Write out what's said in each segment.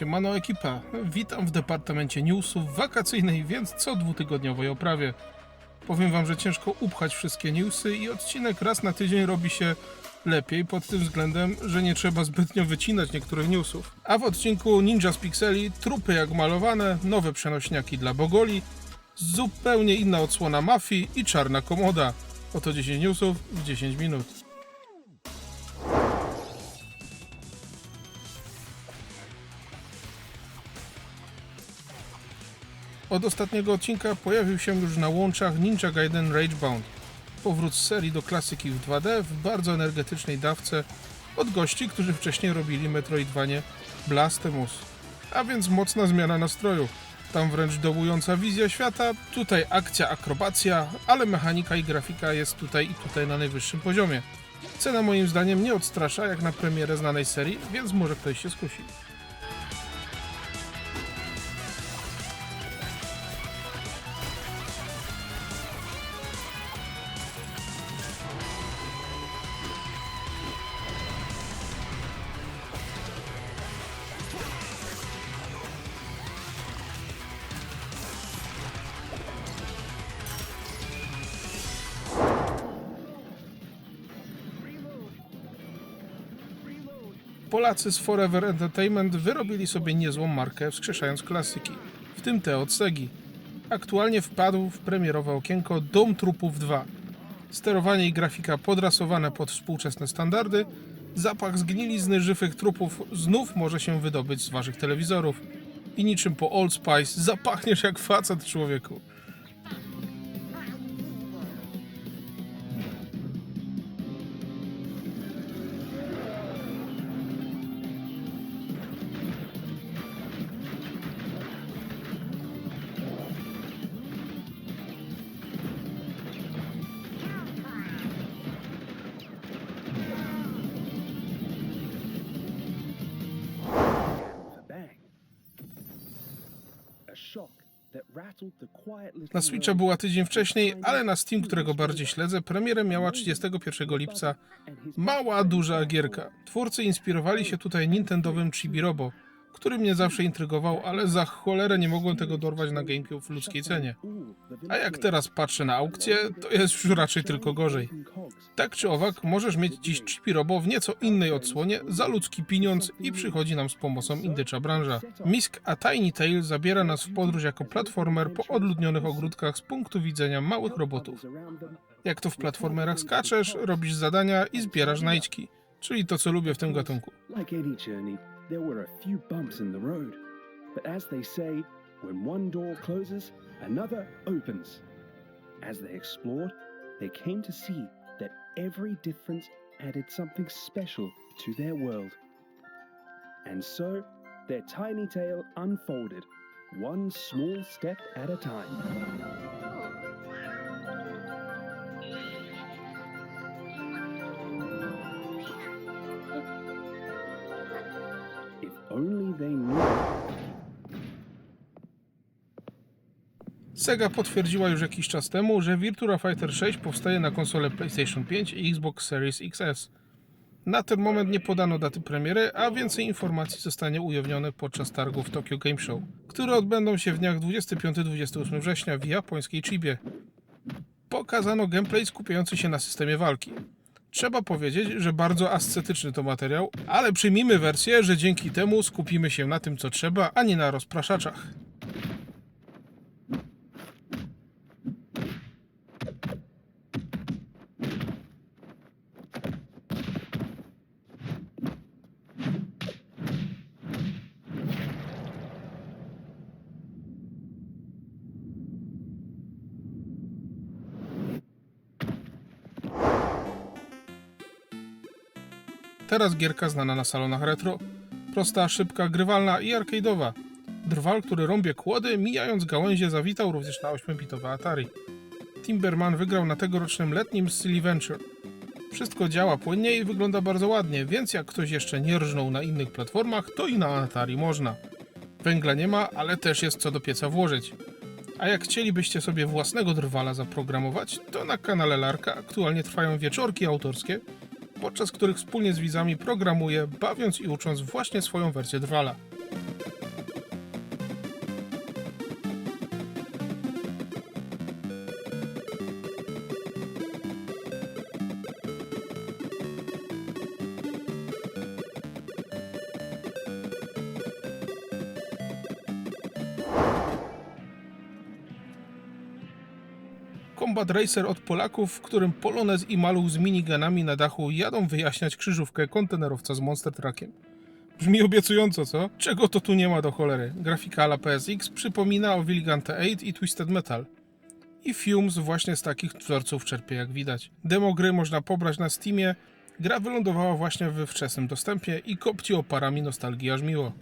Siemano ekipa, witam w departamencie newsów wakacyjnej, więc co dwutygodniowej oprawie. Powiem wam, że ciężko upchać wszystkie newsy i odcinek raz na tydzień robi się lepiej pod tym względem, że nie trzeba zbytnio wycinać niektórych newsów. A w odcinku Ninja z Pixeli trupy jak malowane, nowe przenośniaki dla Bogoli, zupełnie inna odsłona mafii i czarna komoda. Oto 10 newsów w 10 minut. Od ostatniego odcinka pojawił się już na łączach Ninja Gaiden Ragebound. Powrót serii do klasyki w 2D w bardzo energetycznej dawce od gości, którzy wcześniej robili Metroidvanie Blasphemous. A więc mocna zmiana nastroju. Tam wręcz dołująca wizja świata, tutaj akcja, akrobacja, ale mechanika i grafika jest tutaj i tutaj na najwyższym poziomie. Cena moim zdaniem nie odstrasza jak na premierę znanej serii, więc może ktoś się skusi. Polacy z Forever Entertainment wyrobili sobie niezłą markę wskrzeszając klasyki, w tym te od Segi. Aktualnie wpadł w premierowe okienko Dom Trupów 2. Sterowanie i grafika podrasowane pod współczesne standardy, zapach zgnilizny żywych trupów znów może się wydobyć z waszych telewizorów. I niczym po Old Spice zapachniesz jak facet człowieku. Na Switcha była tydzień wcześniej, ale na Steam, którego bardziej śledzę, premierę miała 31 lipca. Mała, duża gierka. Twórcy inspirowali się tutaj Nintendowym Chibi Robo, który mnie zawsze intrygował, ale za cholerę nie mogłem tego dorwać na GameCube w ludzkiej cenie. A jak teraz patrzę na aukcję, to jest już raczej tylko gorzej. Tak czy owak, możesz mieć dziś Chibi Robo w nieco innej odsłonie za ludzki pieniądz i przychodzi nam z pomocą indycza branża. Misk a Tiny Tail zabiera nas w podróż jako platformer po odludnionych ogródkach z punktu widzenia małych robotów. Jak to w platformerach skaczesz, robisz zadania i zbierasz znajdźki, czyli to co lubię w tym gatunku. When one door closes, another opens. As they explored, they came to see every difference added something special to their world. And so, their tiny tale unfolded, one small step at a time. If only they knew. Sega potwierdziła już jakiś czas temu, że Virtua Fighter 6 powstaje na konsolę PlayStation 5 i Xbox Series XS. Na ten moment nie podano daty premiery, a więcej informacji zostanie ujawnione podczas targów Tokyo Game Show, które odbędą się w dniach 25-28 września w japońskiej Chibie. Pokazano gameplay skupiający się na systemie walki. Trzeba powiedzieć, że bardzo ascetyczny to materiał, ale przyjmijmy wersję, że dzięki temu skupimy się na tym co trzeba, a nie na rozpraszaczach. Teraz gierka znana na salonach retro. Prosta, szybka, grywalna i arcade'owa. Drwal, który rąbie kłody, mijając gałęzie, zawitał również na 8-bitowe Atari. Timberman wygrał na tegorocznym letnim Silly Venture. Wszystko działa płynnie i wygląda bardzo ładnie, więc jak ktoś jeszcze nie rżnął na innych platformach, to i na Atari można. Węgla nie ma, ale też jest co do pieca włożyć. A jak chcielibyście sobie własnego drwala zaprogramować, to na kanale Larka aktualnie trwają wieczorki autorskie, podczas których wspólnie z widzami programuję, bawiąc i ucząc właśnie swoją wersję drwala. Combat Racer od Polaków, w którym Polonez i Maluch z miniganami na dachu jadą wyjaśniać krzyżówkę kontenerowca z Monster Truckiem. Brzmi obiecująco, co? Czego to tu nie ma do cholery? Grafika ala PSX przypomina o Villigante 8 i Twisted Metal. I Fumes właśnie z takich wzorców czerpie jak widać. Demo gry można pobrać na Steamie. Gra wylądowała właśnie we wczesnym dostępie i kopci oparami nostalgii aż miło.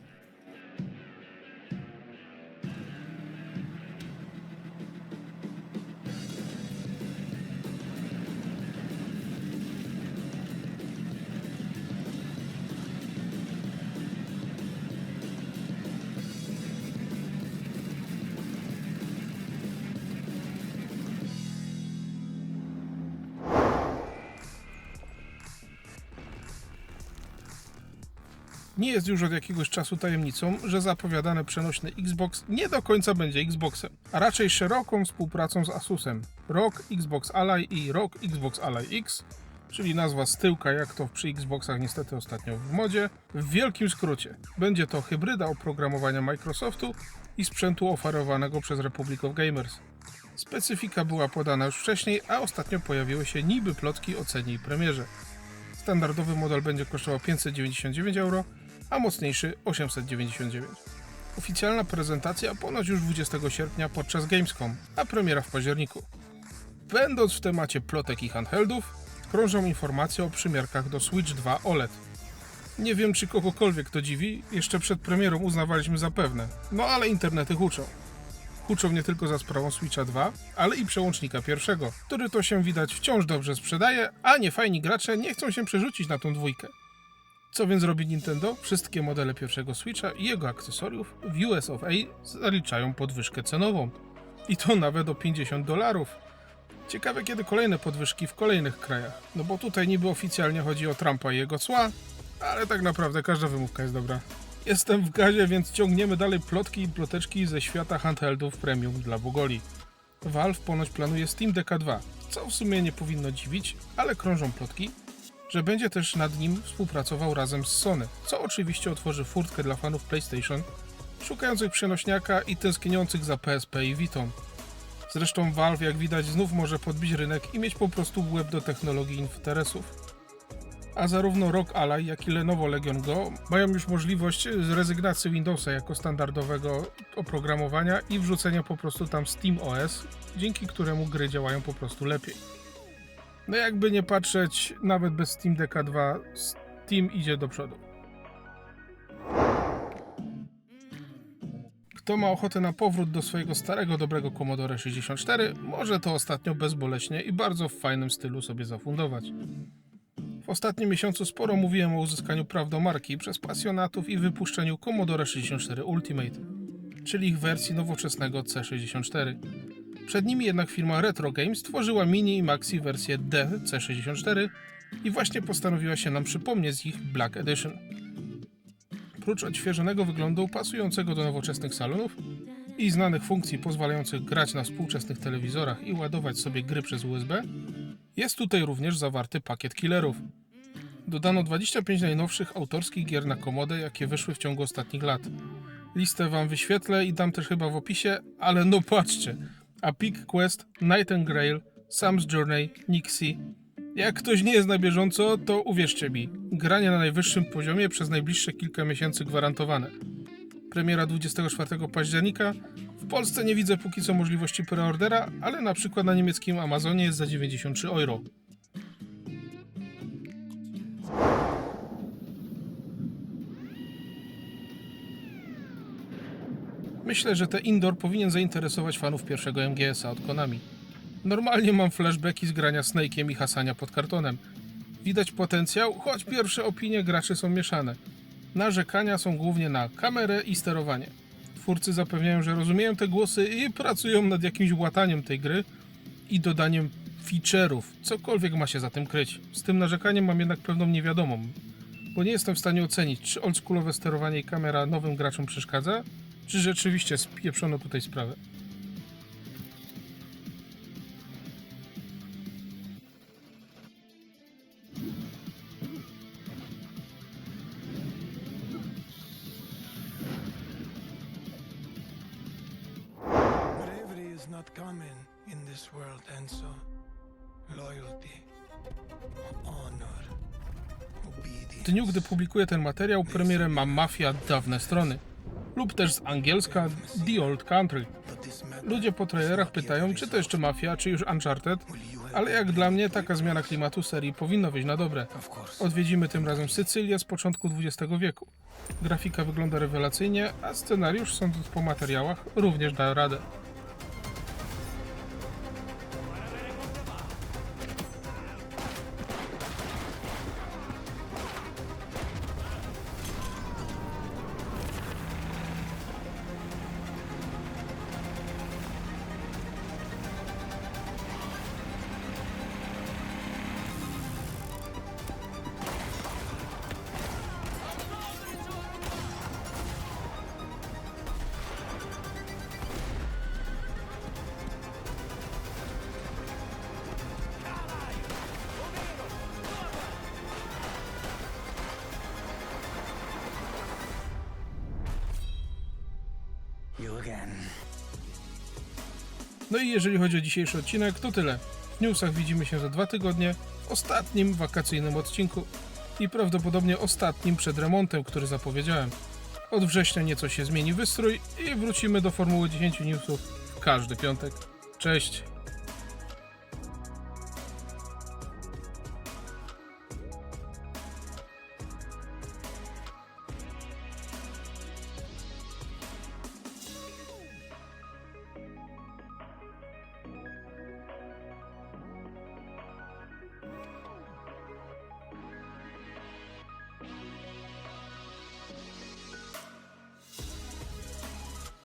Nie jest już od jakiegoś czasu tajemnicą, że zapowiadany przenośny Xbox nie do końca będzie Xboxem, a raczej szeroką współpracą z Asusem. ROG Xbox Ally i ROG Xbox Ally X, czyli nazwa z tyłka, jak to przy Xboxach niestety ostatnio w modzie. W wielkim skrócie, będzie to hybryda oprogramowania Microsoftu i sprzętu oferowanego przez Republic of Gamers. Specyfika była podana już wcześniej, a ostatnio pojawiły się niby plotki o cenie i premierze. Standardowy model będzie kosztował 599 euro, a mocniejszy 899. Oficjalna prezentacja ponoć już 20 sierpnia podczas Gamescom, a premiera w październiku. Będąc w temacie plotek i handheldów, krążą informacje o przymiarkach do Switch 2 OLED. Nie wiem, czy kogokolwiek to dziwi, jeszcze przed premierą uznawaliśmy za pewne, no ale internety huczą. Huczą nie tylko za sprawą Switcha 2, ale i przełącznika pierwszego, który to się widać wciąż dobrze sprzedaje, a niefajni gracze nie chcą się przerzucić na tą dwójkę. Co więc robi Nintendo? Wszystkie modele pierwszego Switcha i jego akcesoriów w US of A zaliczają podwyżkę cenową. I to nawet o 50 dolarów. Ciekawe kiedy kolejne podwyżki w kolejnych krajach. No bo tutaj niby oficjalnie chodzi o Trumpa i jego cła, ale tak naprawdę każda wymówka jest dobra. Jestem w gazie, więc ciągniemy dalej plotki i ploteczki ze świata handheldów premium dla Bogoli. Valve ponoć planuje Steam Deck 2, co w sumie nie powinno dziwić, ale krążą plotki, że będzie też nad nim współpracował razem z Sony, co oczywiście otworzy furtkę dla fanów PlayStation, szukających przenośniaka i tęskniących za PSP i Vitą. Zresztą Valve, jak widać, znów może podbić rynek i mieć po prostu web do technologii interesów. A zarówno ROG Ally, jak i Lenovo Legion Go mają już możliwość zrezygnacji Windowsa jako standardowego oprogramowania i wrzucenia po prostu tam Steam OS, dzięki któremu gry działają po prostu lepiej. No jakby nie patrzeć, nawet bez Steam Decka 2 Steam idzie do przodu. Kto ma ochotę na powrót do swojego starego, dobrego Commodore 64, może to ostatnio bezboleśnie i bardzo w fajnym stylu sobie zafundować. W ostatnim miesiącu sporo mówiłem o uzyskaniu praw do marki przez pasjonatów i wypuszczeniu Commodore 64 Ultimate, czyli ich wersji nowoczesnego C64. Przed nimi jednak firma Retro Games stworzyła mini i maxi wersję D C64 i właśnie postanowiła się nam przypomnieć ich Black Edition. Prócz odświeżonego wyglądu pasującego do nowoczesnych salonów i znanych funkcji pozwalających grać na współczesnych telewizorach i ładować sobie gry przez USB, jest tutaj również zawarty pakiet killerów. Dodano 25 najnowszych autorskich gier na komodę, jakie wyszły w ciągu ostatnich lat. Listę wam wyświetlę i dam też chyba w opisie, ale no patrzcie. A Peak Quest, Nightingale, Sam's Journey, Nixie. Jak ktoś nie jest na bieżąco, to uwierzcie mi, granie na najwyższym poziomie przez najbliższe kilka miesięcy gwarantowane. Premiera 24 października. W Polsce nie widzę póki co możliwości preordera, ale na przykład na niemieckim Amazonie jest za 93 euro. Myślę, że te indoor powinien zainteresować fanów pierwszego MGS-a od Konami. Normalnie mam flashbacki z grania Snake'iem i hasania pod kartonem. Widać potencjał, choć pierwsze opinie graczy są mieszane. Narzekania są głównie na kamerę i sterowanie. Twórcy zapewniają, że rozumieją te głosy i pracują nad jakimś łataniem tej gry i dodaniem feature'ów, cokolwiek ma się za tym kryć. Z tym narzekaniem mam jednak pewną niewiadomą, bo nie jestem w stanie ocenić, czy oldschoolowe sterowanie i kamera nowym graczom przeszkadza, czy rzeczywiście spieprzono tutaj sprawę. Whatever it is not coming, in this world, Enzo. Loyalty, honor, W dniu, gdy publikuję ten materiał, premierę ma Mafia Dawne Strony lub też z angielska The Old Country. Ludzie po trailerach pytają, czy to jeszcze Mafia, czy już Uncharted, ale jak dla mnie taka zmiana klimatu serii powinna wyjść na dobre. Odwiedzimy tym razem Sycylię z początku XX wieku. Grafika wygląda rewelacyjnie, a scenariusz, sądząc po materiałach, również da radę. No i jeżeli chodzi o dzisiejszy odcinek, to tyle. W newsach widzimy się za dwa tygodnie w ostatnim wakacyjnym odcinku i prawdopodobnie ostatnim przed remontem, który zapowiedziałem. Od września nieco się zmieni wystrój i wrócimy do formuły 10 newsów w każdy piątek. Cześć!